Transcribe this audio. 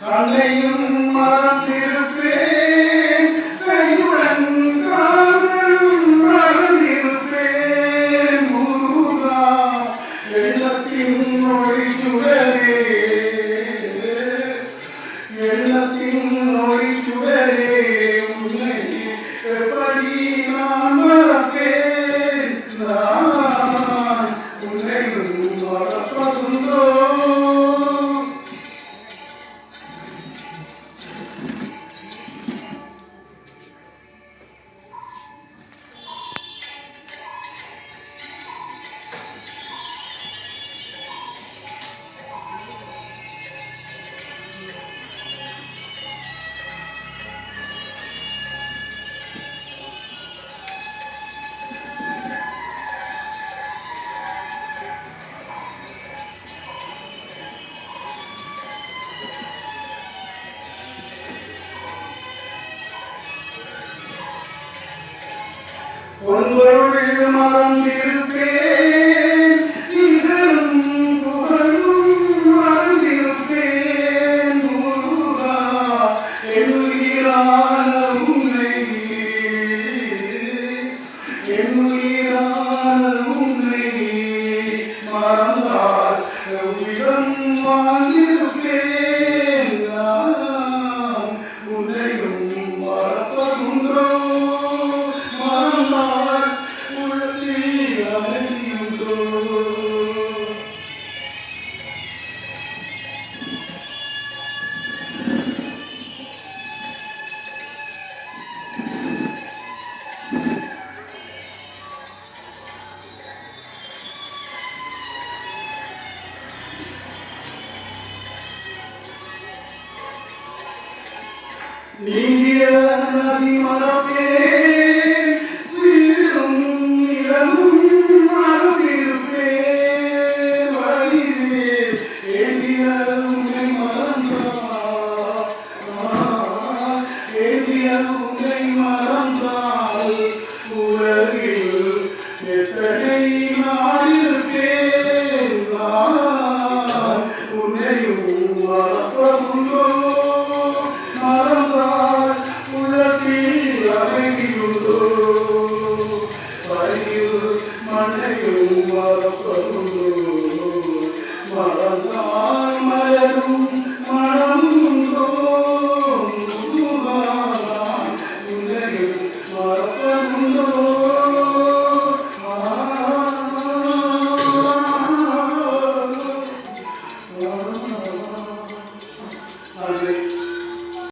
തലയും മറന്നിരുത്തേൻ മറന്നിരുത്തേൻ എഴുതത്തിൻ ഒഴിച്ചുടലേ பொன்பொருள் மறந்திருப்பேன் இன்றும் புகழும் மறந்திருப்பேன் முருகா என்னுயிரான உன்னை என்னுயிரான உன்னை மறந்தால் எவ்விதம் வாழ்ந்திருப்பேன். நீங்கிய நதி மறப்பேன் வீடும் இடமும் மறந்திருப்பேன். வழியிலே எளிய உன்னை மறந்தால். எளிய உன்னை மறந்தால். Oh, my God.